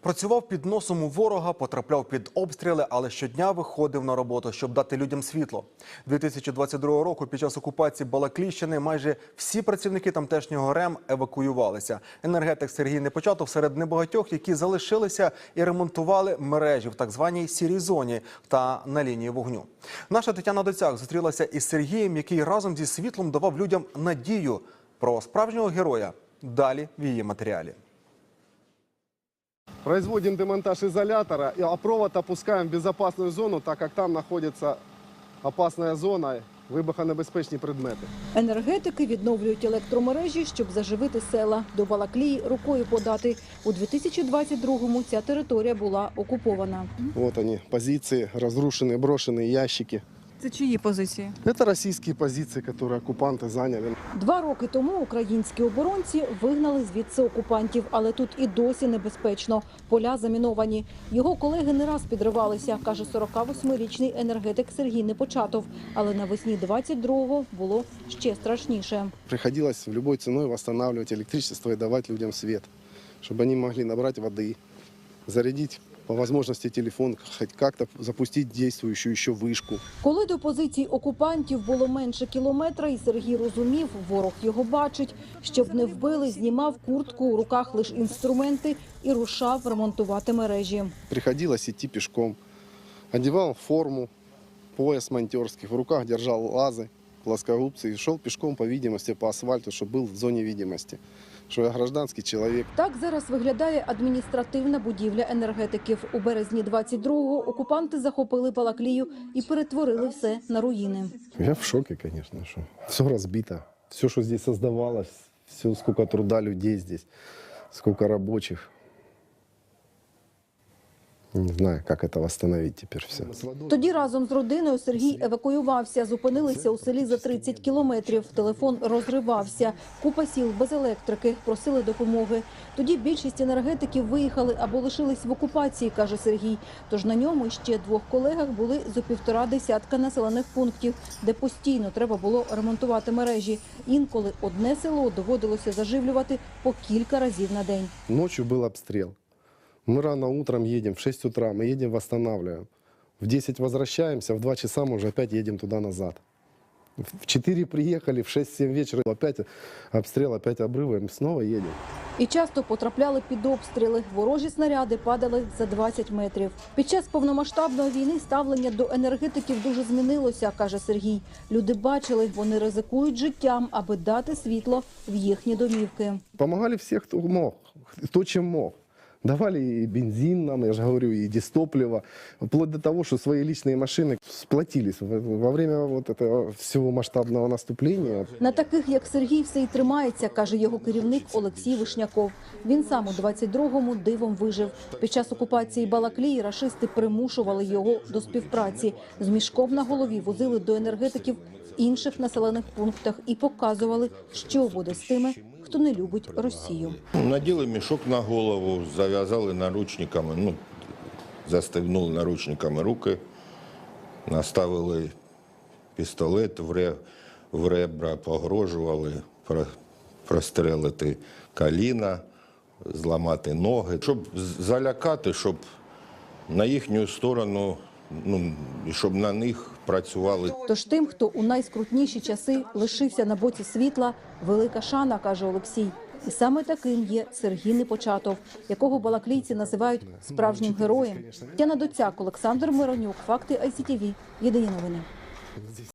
Працював під носом у ворога, потрапляв під обстріли, але щодня виходив на роботу, щоб дати людям світло. 2022 року під час окупації Балакліщини майже всі працівники тамтешнього РЕМ евакуювалися. Енергетик Сергій Непочатов серед небагатьох, які залишилися і ремонтували мережі в так званій сірій зоні та на лінії вогню. Наша Тетяна Доцяк зустрілася із Сергієм, який разом зі світлом давав людям надію про справжнього героя. Далі в її матеріалі. Производим демонтаж изолятора, а провод опускаем в безопасную зону, так как там находится опасная зона, вибухонебезпечні предмети. Енергетики відновлюють електромережі, щоб заживити села. До Балаклії рукою подати. У 2022-му ця територія була окупована. Вот они, позиции, разрушенные, брошенные ящики. Це чиї позиції? Это российские позиции, которые оккупанты заняли. Два роки тому українські оборонці вигнали звідси окупантів, але тут і досі небезпечно. Поля заміновані. Його колеги не раз підривалися, каже 48-річний енергетик Сергій Непочатов. Але навесні 22-го було ще страшніше. Приходилось в любой ценой восстанавливать электричество и давать людям свет, чтобы они могли набрать воды, зарядить по возможности телефон, хоть как-то запустить действующую еще вышку. Коли до позицій окупантів було менше кілометра, і Сергій розумів, ворог його бачить. Щоб не вбили, знімав куртку, у руках лише інструменти і рушав ремонтувати мережі. Приходилось идти пешком. Одевал форму, пояс монтерский, в руках держал лазы, плоскогубцы и шел пешком по видимости по асфальту, чтобы был в зоне видимости. Что я гражданский человек. Так зараз виглядає адміністративна будівля енергетиків. У березні 22-го окупанти захопили Балаклію і перетворили все на руїни. Я в шоке, конечно, что все разбито. Все, что здесь создавалось, все, сколько труда людей здесь, сколько рабочих. Не знаю, как это восстановить теперь все. Тоді разом з родиною Сергій евакуювався. Зупинилися у селі за 30 кілометрів. Телефон розривався. Купа сіл без електрики просили допомоги. Тоді більшість енергетиків виїхали або лишились в окупації, каже Сергій. Тож на ньому ще двох колегах були зо півтора десятка населених пунктів, де постійно треба було ремонтувати мережі. Інколи одне село доводилося заживлювати по кілька разів на день. Ночью был обстрел. Мы рано утром едем, в 6 утра, мы едем восстанавливаем. В 10 возвращаемся, в 2 часа мы уже опять едем туда-назад. В 4 приехали, в 6-7 вечера опять обстрел, опять обрывы, мы снова едем. І часто потрапляли під обстріли. Ворожі снаряди падали за 20 метрів. Під час повномасштабної війни ставлення до енергетиків дуже змінилося, каже Сергій. Люди бачили, вони ризикують життям, аби дати світло в їхні домівки. Помогали все, кто мог, кто чем мог. Давали и бензин нам, я же говорю, и дистопливо, вплоть до того, что свои личные машины сплотились во во время вот этого всего масштабного наступления. На таких, як Сергій, все й тримається, каже його керівник Олексій Вишняков. Він сам у 22-му дивом вижив. Під час окупації Балаклії рашисти примушували його до співпраці. З мішком на голові возили до енергетиків в інших населених пунктах і показували, що буде з тими, хто не любить Росію. Наділи мішок на голову, зав'язали наручниками, ну, застегнули наручниками руки, наставили пістолет в, ре, в ребра, погрожували про, прострелити коліна, зламати ноги, щоб залякати, щоб на їхню сторону, ну, щоб на них працювали Тож тим, хто у найскрутніші часи лишився на боці світла, велика шана, каже Олексій. І саме таким є Сергій Непочатов, якого балаклійці називають справжнім героєм. Тяна Доцяк, Олександр Миронюк, факти ICTV. Єдині новини.